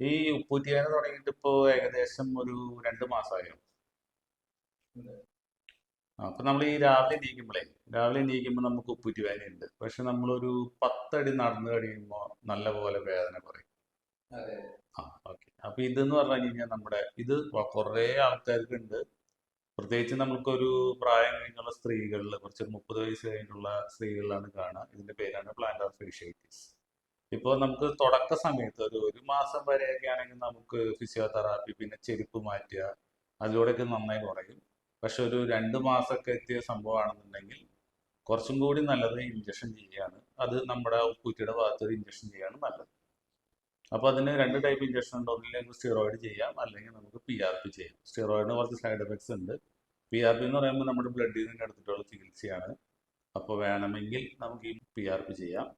ഈ ഉപ്പൂറ്റിയാന തുടങ്ങിയിട്ട് ഇപ്പോ ഏകദേശം ഒരു രണ്ട് മാസമായോ? അപ്പൊ നമ്മൾ ഈ രാവിലെ നീക്കുമ്പോളേ രാവിലെ നീക്കുമ്പോ നമുക്ക് ഉപ്പൂറ്റി വേദനയുണ്ട് പക്ഷെ നമ്മളൊരു പത്തടി നടന്നു കഴിയുമ്പോൾ നല്ല പോലെ വേദന കുറയും. ആ ഓക്കെ. അപ്പൊ ഇതെന്ന് പറഞ്ഞു കഴിഞ്ഞാൽ നമ്മുടെ ഇത് കുറേ ആൾക്കാർക്ക് ഉണ്ട് പ്രത്യേകിച്ച് നമുക്കൊരു പ്രായം കഴിഞ്ഞുള്ള സ്ത്രീകളിൽ കുറച്ച് മുപ്പത് വയസ്സ് കഴിഞ്ഞിട്ടുള്ള സ്ത്രീകളിലാണ് കാണുക. ഇതിന്റെ പേരാണ് പ്ലാന്റർ ഫേഷ്യേറ്റീസ് ഇപ്പോൾ നമുക്ക് തുടക്ക സമയത്ത് ഒരു ഒരു മാസം വരെയൊക്കെ ആണെങ്കിൽ നമുക്ക് ഫിസിയോതെറാപ്പി പിന്നെ ചെരുപ്പ് മാറ്റുക അതിലൂടെയൊക്കെ നന്നായി കുറയും. പക്ഷെ ഒരു രണ്ട് മാസമൊക്കെ എത്തിയ സംഭവമാണെന്നുണ്ടെങ്കിൽ കുറച്ചും കൂടി നല്ലത് ഇഞ്ചക്ഷൻ ചെയ്യുകയാണ്. അത് നമ്മുടെ ഉപ്പൂറ്റിയുടെ ഭാഗത്ത് ഒരു ഇഞ്ചക്ഷൻ ചെയ്യാണ് നല്ലത്. അപ്പോൾ അതിന് രണ്ട് ടൈപ്പ് ഇഞ്ചക്ഷൻ ഉണ്ട്. ഒന്നില്ലെങ്കിൽ സ്റ്റിറോയിഡ് ചെയ്യാം അല്ലെങ്കിൽ നമുക്ക് പി ആർ പി ചെയ്യാം. സ്റ്റിറോയിഡിന് കുറച്ച് സൈഡ് എഫക്ട്സ് ഉണ്ട്. പി ആർ പി എന്ന് പറയുമ്പോൾ നമ്മുടെ ബ്ലഡിൽ നിന്ന് എടുത്തിട്ടുള്ള ചികിത്സയാണ്. അപ്പോൾ വേണമെങ്കിൽ നമുക്ക് ഈ പി ആർ പി ചെയ്യാം.